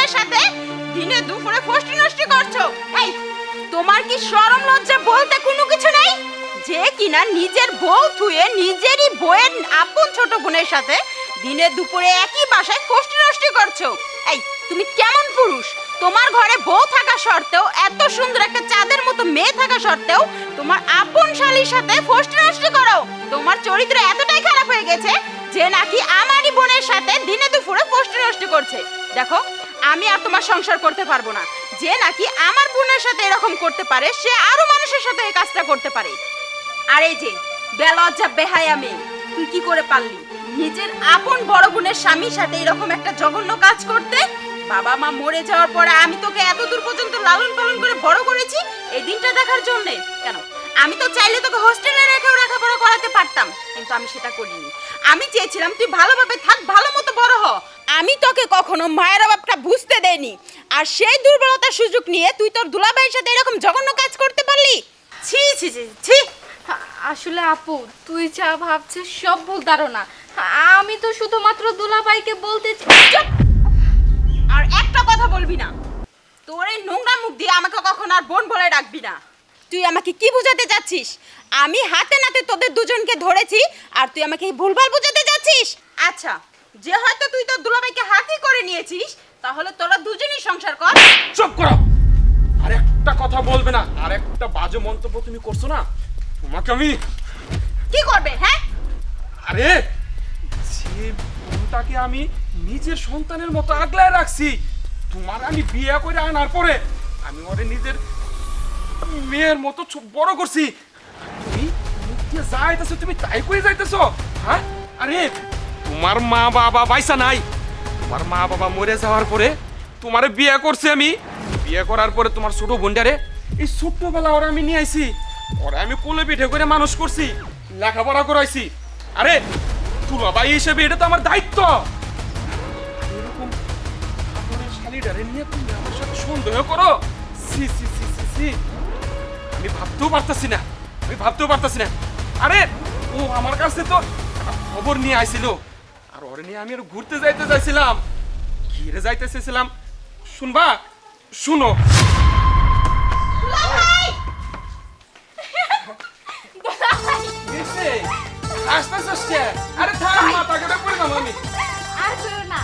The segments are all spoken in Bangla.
ছেলের সাথে দিনে দুপুরে ফষ্টি নষ্টি করছ? এই, তোমার কি শরম লজ্জা বলতে কোনো কিছু নেই? যে কিনা নিজের বউ থুয়ে নিজেরই বউয়ের আপন ছোট বোনের সাথে দিনে দুপুরে একই বাসায় নষ্টি করছ? এই, তুমি কেমন পুরুষ? তোমার ঘরে বউ থাকা সত্ত্বেও, এত সুন্দর একটা চাঁদের মতো মেয়ে থাকা সত্ত্বেও তোমার আপন শালির সাথে ফষ্টি নষ্টি করো। তোমার চরিত্র এতটাই খারাপ হয়ে গেছে যে নাকি আমারই করছে। দেখো, আমি আর তোমার সংসার করতে পারব না। যে নাকি আমার বোনের সাথে এরকম করতে পারে, সে আরও মানুষের সাথে এই কাজটা করতে পারে। আর এই যে, বেলজ্জা, বেহায়া মেয়ে, তুই কি করে পারলি? নিজের আপন বড় বোনের স্বামীর সাথে এরকম একটা জঘন্য কাজ করতে? বাবা মা মরে যাওয়ার পরে আমি তোকে এত দূর পর্যন্ত লালন পালন করে বড় করেছি, এই দিনটা দেখার জন্য। কেন? আমি তো চাইলে তোকে হোস্টেলে রেখেও লেখাপড়া করাতে পারতাম, কিন্তু আমি সেটা করিনি। আমি চেয়েছিলাম তুই ভালোভাবে থাক, ভালো মতো বড় হ। আমি তোকে কখনো মায়ের অভাবটা বুঝতে দেইনি। আর সেই দুর্বলতার সুযোগ নিয়ে তুই তোর দুলাভাইয়ের সাথে এরকম জঘন্য কাজ করতে পারলি? ছি ছি ছি ছি। আসলে আপু তুই যা ভাবছিস সব ভুল ধারণা। আমি তো শুধুমাত্র দুলাভাইকে বলতে চুপ! আর একটা কথা বলবি না। তোর এই নোংরা মুখ দিয়ে আমাকে কখনো আর বোন বলে ডাকবি না। তুই আমাকে কি বোঝাতে যাচ্ছিস আমি হাতে নাতে তোদের দুজনকে ধরেছি আর তুই আমাকে এই ভুলভাল বোঝাতে যাচ্ছিস আচ্ছা। যে হয়তো তুই তোর দুলাভাইকে হাতি করে নিয়েছিস তাহলে তোরা দুজনই সংসার কর। চুপ করো। আর একটা কথা বলবে না আর একটা বাজে মন্তব্য তুমি করছ না? তোমাকে আমি কি করবে হ্যাঁ? আরে যে বোনটাকে আমি নিজের সন্তানের মতো আগলায় রাখছি তোমার আমি বিয়ে করে আনার পরে আমি ওরে নিজের মেয়ের মতো বড় করছি। তুমি মুখ দিয়ে যাইতেছো তুমি তাই করে যাইতেছো হ্যাঁ? আরে তোমার মা বাবা পয়সা নাই। তোমার মা বাবা মরে যাওয়ার পরে তোমারে বিয়ে করছি আমি। বিয়ে করার পরে তোমার ছোট বোনটারে এই ছোট্টবেলা ওরা আমি নিয়ে আইছি। ওরা আমি কোলে পিঠে করে মানুষ করছি, লেখাপড়া করাইছি। আরে তুলাবাই হিসেবে এটা তো আমার দায়িত্ব। এরকম করো? আমি ভাবতেও পারতাছি না। আমি ভাবতেও পারতাছি না। আরে, ও আমার কাছে তো খবর নিয়ে আইছিল। আর ওরে নিয়ে আমি আর ঘুরতে যাইতে চাইছিলাম ঘিরে যাইতে চাইছিলাম। শুনবা? শুনো। গেছে আসতে আসতে আরে থাম মাথা কেটে পড়ে যাব আমি। আর করো না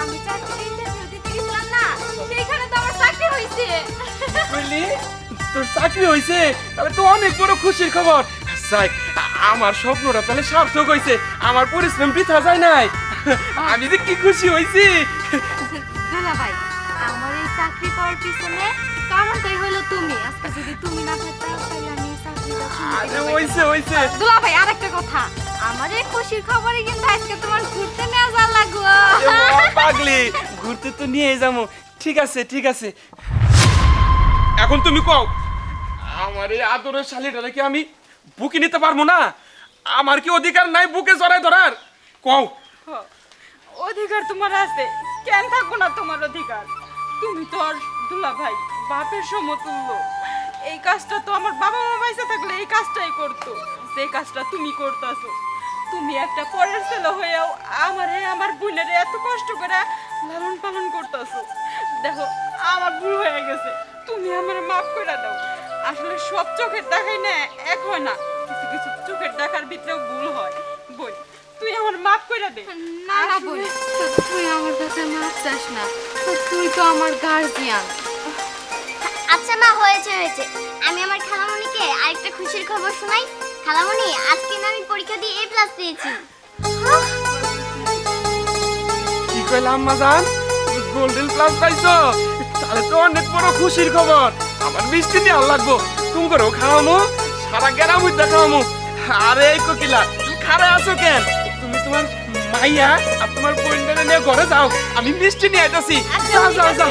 আমি চাকরি ইন্টারভিউ দিতে গেছিলাম না সেইখানে তো আমার চাকরি হয়েছে বুঝলি? তোর চাকরি হয়েছে তাহলে তো অনেক বড় খুশির খবর। যাই আমার স্বপ্নটা তাহলে সার্থক হয়েছে আমার পরিশ্রম বৃথা যায় নাই। আমি যে কি খুশি হয়েছি দুলা ভাই আমার এই চাকরি পাওয়ার পিছনে কারণটাই হলো তুমি। আজকে যদি তুমি না থাকতে তাহলে আমি চাকরিটা আরে হয়েছে হয়েছে দুলা ভাই আরেকটা কথা। আমার এই খুশির খবরে কিন্তু আজকে তোমার ঘুরতে যা পাগলি। ঘুরতে তো নিয়ে যাব। ঠিক আছে ঠিক আছে। এখন তুমি কও আমার এই আদরের শালিটারে কি আমি বুকে নিতে পারব না। আমার কি অধিকার নাই বুকে জড়ায় ধরার? কও। অধিকার তোমার আছে। কেন থাকব না তোমার অধিকার? তুমি তো আর দুলা ভাই বাপের সমতুল্য। এই কাজটা তো আমার বাবা মা পয়সা থাকলে এই কাজটাই করতো। যে কাজটা তুমি করতেছো। তুমি একটা পরের ছেলে হয়েও আমারে, আমার বোনেরে এত কষ্ট করে লালন পালন করতেছো। দেখো, আমার ভুল হয়ে গেছে। তুমি আমার মাফ করে দাও। আসলে সব চোখের দেখাই না এক হয় না। কিছু কিছু চোখের দেখার ভিতরেও ভুল হয়। বই তুই আমার মাফ করে দে। না না বলি। তুই আমার কাছে মাপ চাস না। তুই তো আমার গার্জিয়ান আচ্ছা মা হয়েছে হয়েছে। আমি আমার খালামণিকে আরেকটা খুশির খবর শোনাই। খালামণি আজকে না আমি পরীক্ষা দিয়ে এ প্লাস পেয়েছি কি কইলাম মাজান গোল্ডেন প্লাস পাইছো? তাহলে তো অনেক বড় খুশির খবর। আমার মিষ্টি নিয়ে আর লাগবো তুমি করে খাওয়ামো সারা গ্রাম উদ্যা খাওয়ামো। আরে এই কোকিলা তুমি খারে আছো কেন? তুমি তোমার মাইয়া আর তোমার বইন্ডারে নিয়ে ঘরে যাও আমি মিষ্টি নিয়ে আইতাছি। যাও যাও যাও